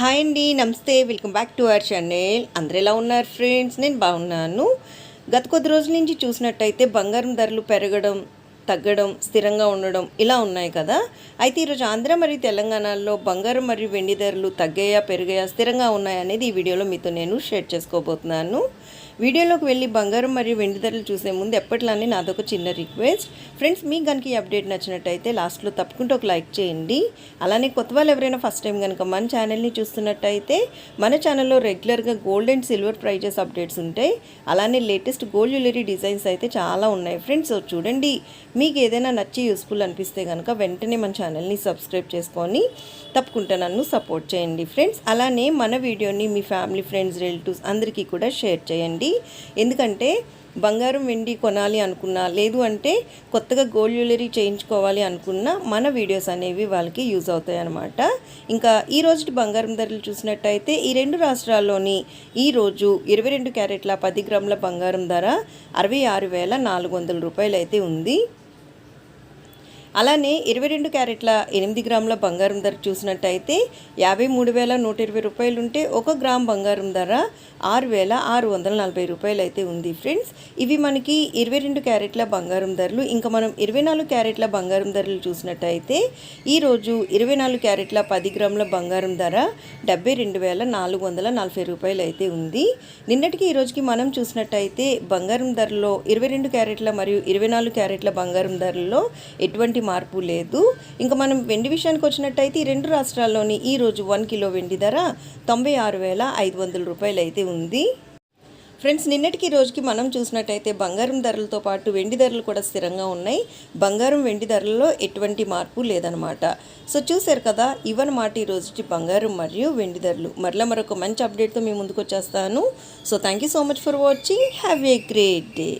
Hi అండి నమస్తే. Welcome back to our channel. అందరు ఎలా ఉన్నారు ఫ్రెండ్స్? నేను బాగున్నాను. గత కొద్ది రోజుల నుంచి చూసినట్టయితే బంగారం ధరలు పెరగడం తగ్గడం స్థిరంగా ఉండడం ఇలా ఉన్నాయి కదా. అయితే ఈరోజు ఆంధ్ర మరియు తెలంగాణలో బంగారం మరియు వెండి ధరలు తగ్గాయా పెరిగాయా స్థిరంగా ఉన్నాయా అనేది ఈ వీడియోలో మీతో నేను షేర్ చేసుకోబోతున్నాను. వీడియోలోకి వెళ్ళి బంగారం మరియు వెండి ధరలు చూసే ముందు ఎప్పట్లానే నాదొక చిన్న రిక్వెస్ట్. ఫ్రెండ్స్ మీకు కనుక ఈ అప్డేట్ నచ్చినట్టయితే లాస్ట్లో తప్పకుండా ఒక లైక్ చేయండి. అలానే కొత్త వాళ్ళు ఎవరైనా ఫస్ట్ టైం కనుక మన ఛానల్ని చూస్తున్నట్టయితే మన ఛానల్లో రెగ్యులర్గా gold and silver prizes updates ఉంటాయి. అలానే లేటెస్ట్ గోల్డ్ జ్యువెలరీ డిజైన్స్ అయితే చాలా ఉన్నాయి. ఫ్రెండ్స్ చూడండి. మీకు ఏదైనా నచ్చి యూస్ఫుల్ అనిపిస్తే కనుక వెంటనే మన ఛానల్ని సబ్స్క్రైబ్ చేసుకొని తప్పకుండా నన్ను సపోర్ట్ చేయండి ఫ్రెండ్స్ అలానే మన వీడియోని మీ ఫ్యామిలీ ఫ్రెండ్స్ రిలేటివ్స్ అందరికీ కూడా షేర్ చేయండి. ఎందుకంటే బంగారం వెండి కొనాలి అనుకున్నా లేదు అంటే కొత్తగా గోల్డ్ జ్యువెలరీ చేయించుకోవాలి అనుకున్నా మన వీడియోస్ అనేవి వాళ్ళకి యూజ్ అవుతాయి అన్నమాట ఇంకా ఈ రోజు బంగారం ధరలు చూసినట్టయితే ఈ రెండు రాష్ట్రాల్లోని ఈ రోజు ఇరవై రెండు క్యారెట్ల పది గ్రాముల బంగారం ధర అరవై ఆరు వేల నాలుగు వందల రూపాయలు అయితే ఉంది. అలానే ఇరవై రెండు క్యారెట్ల ఎనిమిది గ్రాముల బంగారం ధర చూసినట్టయితే యాభై మూడు వేల నూట ఇరవై రూపాయలు ఉంటే ఒక గ్రామ్ బంగారం ధర ఆరు వేల ఆరు వందల నలభై రూపాయలు అయితే ఉంది ఫ్రెండ్స్. ఇవి మనకి ఇరవై రెండు క్యారెట్ల బంగారం ధరలు ఇంకా మనం ఇరవై నాలుగు క్యారెట్ల బంగారం ధరలు చూసినట్టయితే ఈరోజు ఇరవై నాలుగు క్యారెట్ల పది గ్రాముల బంగారం ధర డెబ్బై రెండు వేల నాలుగు వందల నలభై రూపాయలు అయితే ఉంది. నిన్నటికి ఈ రోజుకి మనం చూసినట్టయితే బంగారం ధరలో ఇరవై రెండు క్యారెట్ల మరియు ఇరవై నాలుగు క్యారెట్ల బంగారం ధరల్లో ఎటువంటి మార్పు లేదు. ఇంకా మనం వెండి విషయానికి వచ్చినట్టయితే ఈ రెండు రాష్ట్రాల్లోని ఈరోజు వన్ కిలో వెండి ధర తొంభై ఆరు వేల ఐదు వందల రూపాయలు అయితే ఉంది. ఫ్రెండ్స్ నిన్నటికి ఈ రోజుకి మనం చూసినట్టయితే బంగారం ధరలతో పాటు వెండి ధరలు కూడా స్థిరంగా ఉన్నాయి. బంగారం వెండి ధరల్లో ఎటువంటి మార్పు లేదనమాట సో చూశారు కదా ఇవన్నమాట ఈ రోజుకి బంగారం మరియు వెండి ధరలు. మరలా మరొక మంచి అప్డేట్తో మీ ముందుకు వచ్చేస్తాను. So thank you so much for watching have a great day